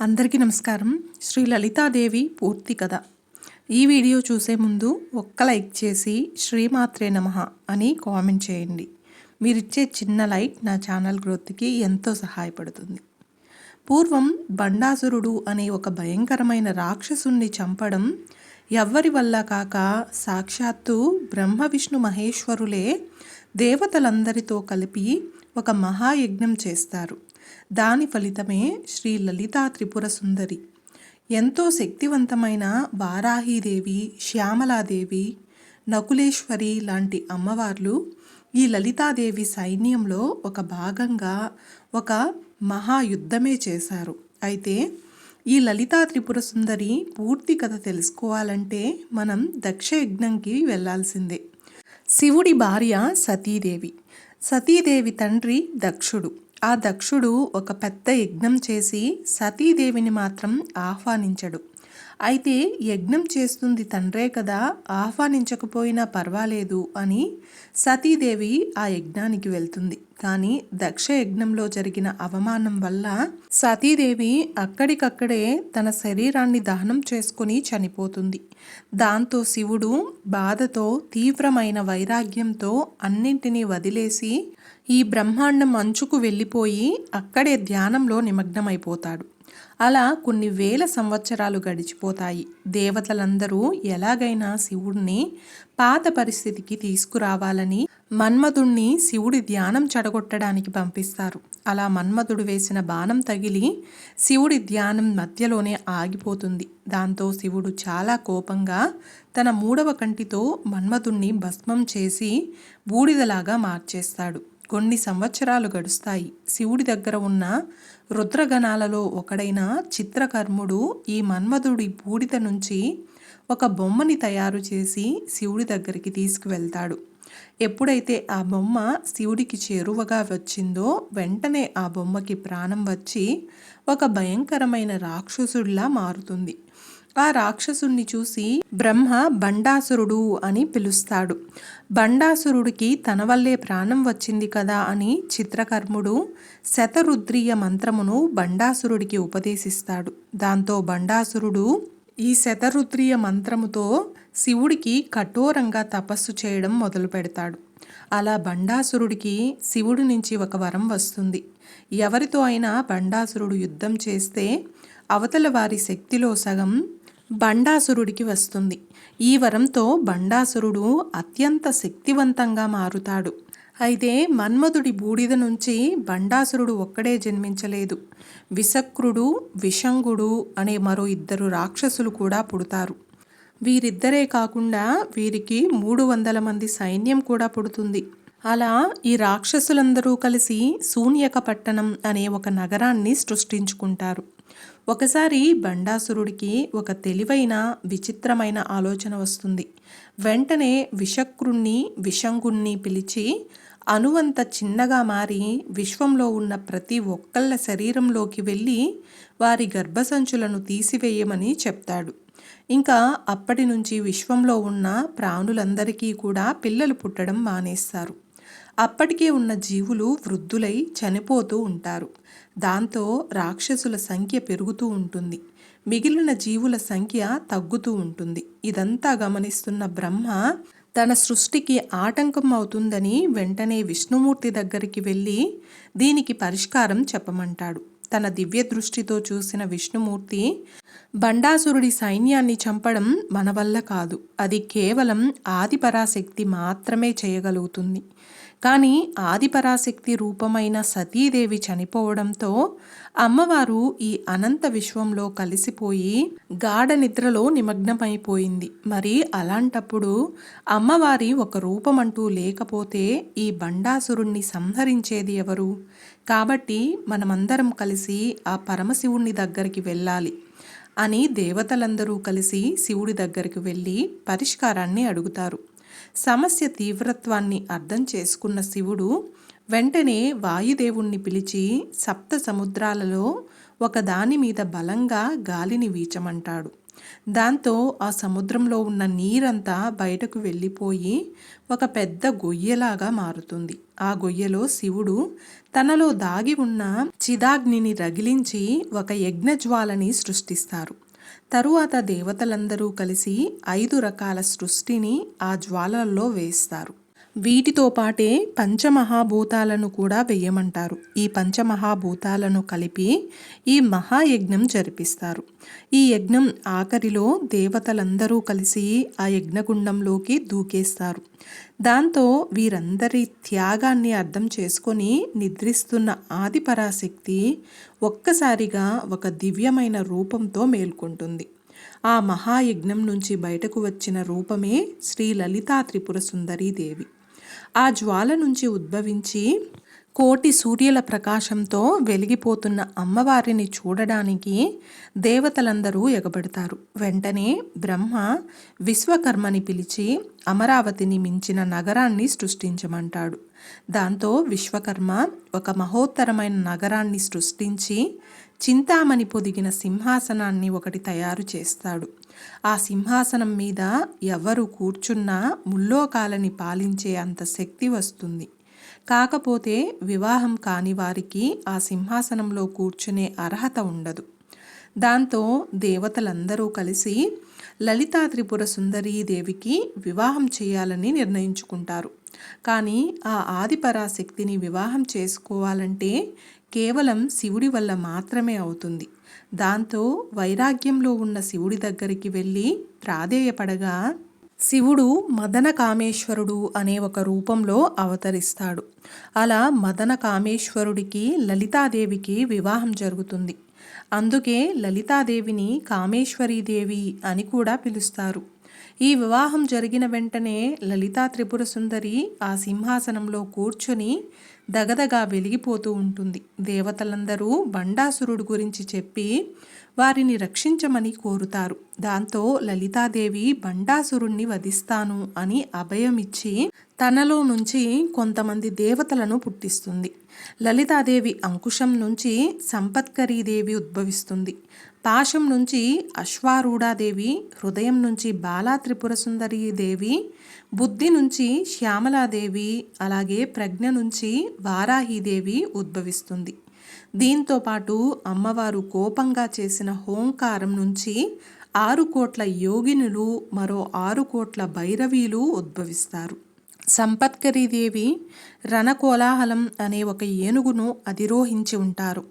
అందరికీ నమస్కారం. శ్రీ లలితాదేవి పూర్తి కథ. ఈ వీడియో చూసే ముందు ఒక్క లైక్ చేసి శ్రీమాత్రే నమ అని కామెంట్ చేయండి. మీరిచ్చే చిన్న లైక్ నా ఛానల్ గ్రోత్కి ఎంతో సహాయపడుతుంది. పూర్వం బండాసురుడు అనే ఒక భయంకరమైన రాక్షసుణ్ణి చంపడం ఎవ్వరి వల్ల కాక సాక్షాత్తు బ్రహ్మ విష్ణు మహేశ్వరులే దేవతలందరితో కలిపి ఒక మహాయజ్ఞం చేస్తారు. దాని ఫలితమే శ్రీ లలితా త్రిపుర సుందరి. ఎంతో శక్తివంతమైన వారాహీదేవి శ్యామలాదేవి నకులేశ్వరి లాంటి అమ్మవార్లు ఈ లలితాదేవి సైన్యంలో ఒక భాగంగా ఒక మహాయుద్ధమే చేశారు. అయితే ఈ లలితా త్రిపుర సుందరి పూర్తి కథ తెలుసుకోవాలంటే మనం దక్ష యజ్ఞంకి వెళ్ళాల్సిందే శివుడి భార్య సతీదేవి. సతీదేవి తండ్రి దక్షుడు. ఆ దక్షుడు ఒక పెద్ద యజ్ఞం చేసి సతీదేవిని మాత్రం ఆహ్వానించడు. అయితే యజ్ఞం చేస్తుంది తండ్రే కదా ఆహ్వానించకపోయినా పర్వాలేదు అని సతీదేవి ఆ యజ్ఞానికి వెళ్తుంది. కానీ దక్ష యజ్ఞంలో జరిగిన అవమానం వల్ల సతీదేవి అక్కడికక్కడే తన శరీరాన్ని దహనం చేసుకుని చనిపోతుంది. దాంతో శివుడు బాధతో తీవ్రమైన వైరాగ్యంతో అన్నింటినీ వదిలేసి ఈ బ్రహ్మాండం అంచుకు వెళ్ళిపోయి అక్కడే ధ్యానంలో నిమగ్నమైపోతాడు. అలా కొన్ని వేల సంవత్సరాలు గడిచిపోతాయి. దేవతలందరూ ఎలాగైనా శివుడిని పాత పరిస్థితికి తీసుకురావాలని మన్మధుణ్ణి శివుడి ధ్యానం చెడగొట్టడానికి పంపిస్తారు. అలా మన్మధుడు వేసిన బాణం తగిలి శివుడి ధ్యానం మధ్యలోనే ఆగిపోతుంది. దాంతో శివుడు చాలా కోపంగా తన మూడవ కంటితో మన్మధుణ్ణి భస్మం చేసి బూడిదలాగా మార్చేస్తాడు. కొన్ని సంవత్సరాలు గడుస్తాయి. శివుడి దగ్గర ఉన్న రుద్రగణాలలో ఒకడైన చిత్రకర్ముడు ఈ మన్మధుడి బూడిద నుంచి ఒక బొమ్మని తయారు చేసి శివుడి దగ్గరికి తీసుకువెళ్తాడు. ఎప్పుడైతే ఆ బొమ్మ శివుడికి చేరువగా వచ్చిందో వెంటనే ఆ బొమ్మకి ప్రాణం వచ్చి ఒక భయంకరమైన రాక్షసుడిలా మారుతుంది. ఆ రాక్షసుణ్ణి చూసి బ్రహ్మ బండాసురుడు అని పిలుస్తాడు. బండాసురుడికి తన వల్లే ప్రాణం వచ్చింది కదా అని చిత్రకర్ముడు శతరుద్రీయ మంత్రమును బండాసురుడికి ఉపదేశిస్తాడు. దాంతో బండాసురుడు ఈ శతరుద్రీయ మంత్రముతో శివుడికి కఠోరంగా తపస్సు చేయడం మొదలు పెడతాడు. అలా బండాసురుడికి శివుడి నుంచి ఒక వరం వస్తుంది. ఎవరితో అయినా బండాసురుడు యుద్ధం చేస్తే అవతల వారి శక్తిలో సగం బండాసురుడికి వస్తుంది. ఈ వరంతో బండాసురుడు అత్యంత శక్తివంతంగా మారుతాడు. అయితే మన్మధుడి బూడిద నుంచి బండాసురుడు ఒక్కడే జన్మించలేదు. విసక్రుడు విషంగుడు అనే మరో ఇద్దరు రాక్షసులు కూడా పుడతారు. వీరిద్దరే కాకుండా వీరికి మూడు వందల మంది సైన్యం కూడా పుడుతుంది. అలా ఈ రాక్షసులందరూ కలిసి శూన్యక పట్టణం అనే ఒక నగరాన్ని సృష్టించుకుంటారు. ఒకసారి బండాసురుడికి ఒక తెలివైన విచిత్రమైన ఆలోచన వస్తుంది. వెంటనే విషక్రుణ్ణి విషంగుణ్ణి పిలిచి అనువంత చిన్నగా మారి విశ్వంలో ఉన్న ప్రతి ఒక్కళ్ళ శరీరంలోకి వెళ్ళి వారి గర్భసంచులను తీసివేయమని చెప్తాడు. ఇంకా అప్పటి నుంచి విశ్వంలో ఉన్న ప్రాణులందరికీ కూడా పిల్లలు పుట్టడం మానేస్తారు. అప్పటికే ఉన్న జీవులు వృద్ధులై చనిపోతూ ఉంటారు. దాంతో రాక్షసుల సంఖ్య పెరుగుతూ ఉంటుంది. మిగిలిన జీవుల సంఖ్య తగ్గుతూ ఉంటుంది. ఇదంతా గమనిస్తున్న బ్రహ్మ తన సృష్టికి ఆటంకం అవుతుందని వెంటనే విష్ణుమూర్తి దగ్గరికి వెళ్ళి దీనికి పరిష్కారం చెప్పమంటాడు. తన దివ్య దృష్టితో చూసిన విష్ణుమూర్తి బండాసురుడి సైన్యాన్ని చంపడం మన వల్ల కాదు. అది కేవలం ఆదిపరాశక్తి మాత్రమే చేయగలుగుతుంది. కానీ ఆదిపరాశక్తి రూపమైన సతీదేవి చనిపోవడంతో అమ్మవారు ఈ అనంత విశ్వంలో కలిసిపోయి గాఢ నిద్రలో నిమగ్నమైపోయింది. మరి అలాంటప్పుడు అమ్మవారి ఒక రూపమంటూ లేకపోతే ఈ బండాసురుణ్ణి సంహరించేది ఎవరు? కాబట్టి మనమందరం కలిసి ఆ పరమశివుణ్ణి దగ్గరికి వెళ్ళాలి అని దేవతలందరూ కలిసి శివుడి దగ్గరికి వెళ్ళి పరిష్కారాన్ని అడుగుతారు. సమస్య తీవ్రత్వాన్ని అర్థం చేసుకున్న శివుడు వెంటనే వాయుదేవుణ్ణి పిలిచి సప్త సముద్రాలలో ఒక దాని మీద బలంగా గాలిని వీచమంటాడు. దాంతో ఆ సముద్రంలో ఉన్న నీరంతా బయటకు వెళ్ళిపోయి ఒక పెద్ద గొయ్యలాగా మారుతుంది. ఆ గొయ్యలో శివుడు తనలో దాగి ఉన్న చిదాగ్నిని రగిలించి ఒక యజ్ఞజ్వాలని సృష్టిస్తారు. తరువాత దేవతలందరూ కలిసి ఐదు రకాల సృష్టిని ఆ జ్వాలల్లో వేస్తారు. వీటితో పాటే పంచమహాభూతాలను కూడా వెయ్యమంటారు ఈ పంచమహాభూతాలను కలిపి ఈ మహాయజ్ఞం జరిపిస్తారు. ఈ యజ్ఞం ఆఖరిలో దేవతలందరూ కలిసి ఆ యజ్ఞగుండంలోకి దూకేస్తారు. దాంతో వీరందరి త్యాగాన్ని అర్థం చేసుకొని నిద్రిస్తున్న ఆదిపరాశక్తి ఒక్కసారిగా ఒక దివ్యమైన రూపంతో మేల్కొంటుంది. ఆ మహాయజ్ఞం నుంచి బయటకు వచ్చిన రూపమే శ్రీ లలితా త్రిపుర సుందరీదేవి. ఆ జ్వాల నుంచి ఉద్భవించి కోటి సూర్యుల ప్రకాశంతో వెలిగిపోతున్న అమ్మవారిని చూడడానికి దేవతలందరూ ఎగబడతారు. వెంటనే బ్రహ్మ విశ్వకర్మని పిలిచి అమరావతిని మించిన నగరాన్ని సృష్టించమంటాడు. దాంతో విశ్వకర్మ ఒక మహోత్తరమైన నగరాన్ని సృష్టించి చింతామణి పొదిగిన సింహాసనాన్ని ఒకటి తయారు చేస్తాడు. ఆ సింహాసనం మీద ఎవరు కూర్చున్నా ముల్లోకాలని పాలించే అంత శక్తి వస్తుంది. కాకపోతే వివాహం కాని వారికి ఆ సింహాసనంలో కూర్చునే అర్హత ఉండదు. దాంతో దేవతలందరూ కలిసి లలితా త్రిపుర సుందరీదేవికి వివాహం చేయాలని నిర్ణయించుకుంటారు. కానీ ఆ ఆదిపరాశక్తిని వివాహం చేసుకోవాలంటే కేవలం శివుడి వల్ల మాత్రమే అవుతుంది. దాంతో వైరాగ్యంలో ఉన్న శివుడి దగ్గరికి వెళ్ళి ప్రాధేయపడగా శివుడు మదన కామేశ్వరుడు అనే ఒక రూపంలో అవతరిస్తాడు. అలా మదన కామేశ్వరుడికి లలితాదేవికి వివాహం జరుగుతుంది. అందుకే లలితాదేవిని కామేశ్వరీదేవి అని కూడా పిలుస్తారు. ఈ వివాహం జరిగిన వెంటనే లలితా త్రిపుర సుందరి ఆ సింహాసనంలో కూర్చొని దగదగా వెలిగిపోతూ ఉంటుంది. దేవతలందరూ బండాసురుడు గురించి చెప్పి వారిని రక్షించమని కోరుతారు. దాంతో లలితాదేవి బండాసురుణ్ణి వధిస్తాను అని అభయమిచ్చి తనలో నుంచి కొంతమంది దేవతలను పుట్టిస్తుంది. లలితాదేవి అంకుశం నుంచి సంపత్కరీదేవి ఉద్భవిస్తుంది. పాశం నుంచి అశ్వారూఢాదేవి హృదయం నుంచి బాలా త్రిపుర దేవి బుద్ధి నుంచి శ్యామలాదేవి అలాగే ప్రజ్ఞ నుంచి వారాహీదేవి ఉద్భవిస్తుంది. దీంతో పాటు అమ్మవారు కోపంగా చేసిన హోంకారం నుంచి ఆరు కోట్ల యోగినులు మరో ఆరు కోట్ల భైరవీలు ఉద్భవిస్తారు. సంపత్కరీదేవి రణకోలాహలం అనే ఒక ఏనుగును అధిరోహించి ఉంటారు.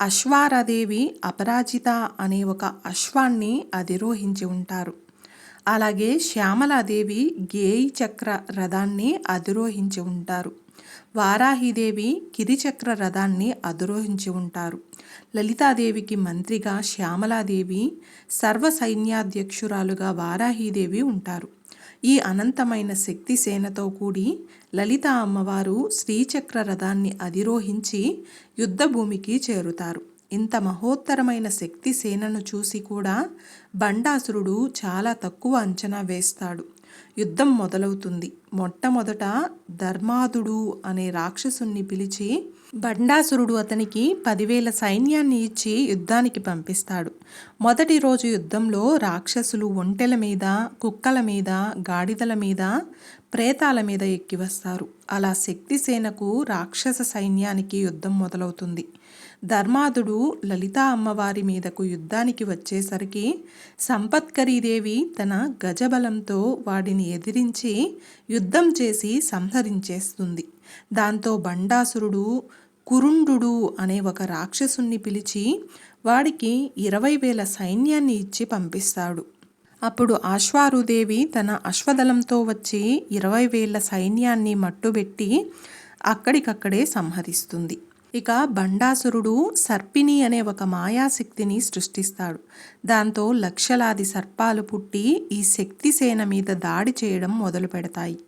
అశ్వారదేవి అపరాజిత అనే ఒక అశ్వాన్ని అధిరోహించి ఉంటారు. అలాగే శ్యామలాదేవి గేయి చక్ర రథాన్ని అధిరోహించి ఉంటారు. వారాహిదేవి గిరిచక్ర రథాన్ని అధిరోహించి ఉంటారు. లలితాదేవికి మంత్రిగా శ్యామలాదేవి సర్వ సైన్యాధ్యక్షురాలుగా వారాహిదేవి ఉంటారు. ఈ అనంతమైన శక్తి సేనతో కూడి లలిత అమ్మవారు శ్రీచక్ర రథాన్ని అధిరోహించి యుద్ధభూమికి చేరుతారు. ఇంత మహోత్తరమైన శక్తి సేనను చూసి కూడా బండాసురుడు చాలా తక్కువ అంచనా వేస్తాడు. యుద్ధం మొదలవుతుంది. మొట్టమొదట ధర్మాదుడు అనే రాక్షసుణ్ణి పిలిచి బండాసురుడు అతనికి పదివేల సైన్యాన్ని ఇచ్చి యుద్ధానికి పంపిస్తాడు. మొదటి రోజు యుద్ధంలో రాక్షసులు ఒంటెల మీద కుక్కల మీద గాడిదల మీద ప్రేతాల మీద ఎక్కి వస్తారు అలా శక్తిసేనకు రాక్షస సైన్యానికి యుద్ధం మొదలవుతుంది. ధర్మాదుడు లలితా అమ్మవారి మీదకు యుద్ధానికి వచ్చేసరికి సంపత్కరీదేవి తన గజబలంతో వాడిని ఎదిరించి యుద్ధం చేసి సంహరించేస్తుంది. దాంతో బండాసురుడు కురుండు అనే ఒక రాక్షసుణ్ణి పిలిచి వాడికి ఇరవై వేల సైన్యాన్ని ఇచ్చి పంపిస్తాడు. అప్పుడు ఆశ్వారుదేవి తన అశ్వదళంతో వచ్చి ఇరవై వేల సైన్యాన్ని మట్టుబెట్టి అక్కడికక్కడే సంహరిస్తుంది. ఇక బండాసురుడు సర్పిణి అనే ఒక మాయాశక్తిని సృష్టిస్తాడు. దాంతో లక్షలాది సర్పాలు పుట్టి ఈ శక్తి సేన మీద దాడి చేయడం మొదలు పెడతాయి.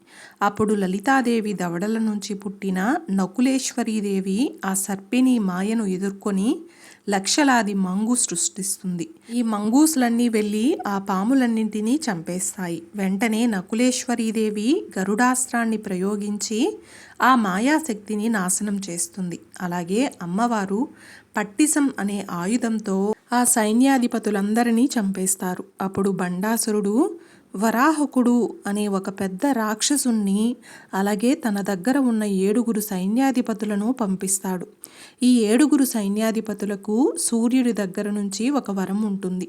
అప్పుడు లలితాదేవి దవడల నుంచి పుట్టిన నకులేశ్వరీదేవి ఆ సర్పిణి మాయను ఎదుర్కొని లక్షలాది మంగు సృష్టిస్తుంది. ఈ మంగూసులన్నీ వెళ్ళి ఆ పాములన్నింటినీ చంపేస్తాయి. వెంటనే నకులేశ్వరీదేవి గరుడాస్త్రాన్ని ప్రయోగించి ఆ మాయాశక్తిని నాశనం చేస్తుంది. అలాగే అమ్మవారు పట్టిసం అనే ఆయుధంతో ఆ సైన్యాధిపతులందరినీ చంపేస్తారు. అప్పుడు బండాసురుడు వరాహకుడు అనే ఒక పెద్ద రాక్షసుణ్ణి అలాగే తన దగ్గర ఉన్న ఏడుగురు సైన్యాధిపతులను పంపిస్తాడు. ఈ ఏడుగురు సైన్యాధిపతులకు సూర్యుడి దగ్గర నుంచి ఒక వరం ఉంటుంది.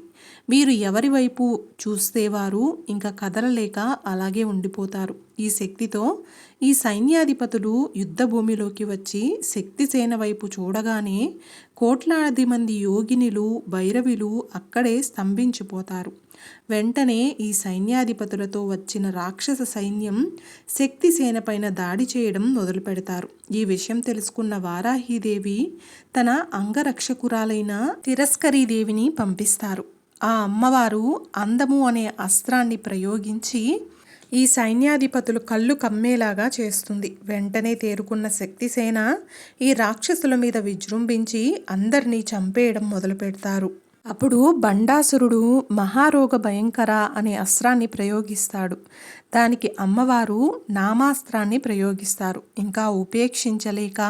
వీరు ఎవరి వైపు చూస్తే వారు ఇంకా కదలలేక అలాగే ఉండిపోతారు. ఈ శక్తితో ఈ సైన్యాధిపతులు యుద్ధ భూమిలోకి వచ్చి శక్తిసేన వైపు చూడగానే కోట్లాది మంది యోగినిలు భైరవిలు అక్కడే స్తంభించిపోతారు. వెంటనే ఈ సైన్యాధిపతులతో వచ్చిన రాక్షస సైన్యం శక్తిసేన పైన దాడి చేయడం మొదలు పెడతారు ఈ విషయం తెలుసుకున్న వారాహీదేవి తన అంగరక్షకురాలైన తిరస్కరీదేవిని పంపిస్తారు. ఆ అమ్మవారు అందము అనే అస్త్రాన్ని ప్రయోగించి ఈ సైన్యాధిపతులు కళ్ళు కమ్మేలాగా చేస్తుంది. వెంటనే తేరుకున్న శక్తిసేన ఈ రాక్షసుల మీద విజృంభించి అందరినీ చంపేయడం మొదలు పెడతారు అప్పుడు బండాసురుడు మహారోగ భయంకర అనే అస్త్రాన్ని ప్రయోగిస్తాడు. దానికి అమ్మవారు నామాస్త్రాన్ని ప్రయోగిస్తారు. ఇంకా ఉపేక్షించలేక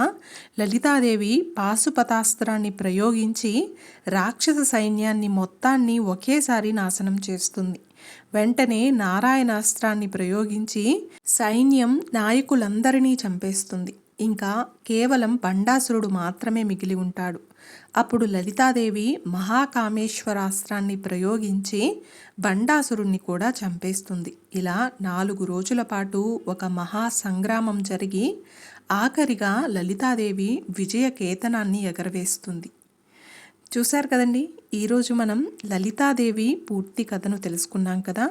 లలితాదేవి పాశుపతాస్త్రాన్ని ప్రయోగించి రాక్షస సైన్యాన్ని మొత్తాన్ని ఒకేసారి నాశనం చేస్తుంది. వెంటనే నారాయణాస్త్రాన్ని ప్రయోగించి సైన్యం నాయకులందరినీ చంపేస్తుంది. ఇంకా కేవలం బండాసురుడు మాత్రమే మిగిలి ఉంటాడు. అప్పుడు లలితాదేవి మహాకామేశ్వరాస్త్రాన్ని ప్రయోగించి బండాసురుణ్ణి కూడా చంపేస్తుంది. ఇలా నాలుగు రోజుల పాటు ఒక మహా సంగ్రామం జరిగి ఆఖరిగా లలితాదేవి విజయ కేతనాన్ని ఎగరవేస్తుంది. చూశారు కదండి? ఈరోజు మనం లలితాదేవి పూర్తి కథను తెలుసుకున్నాం కదా?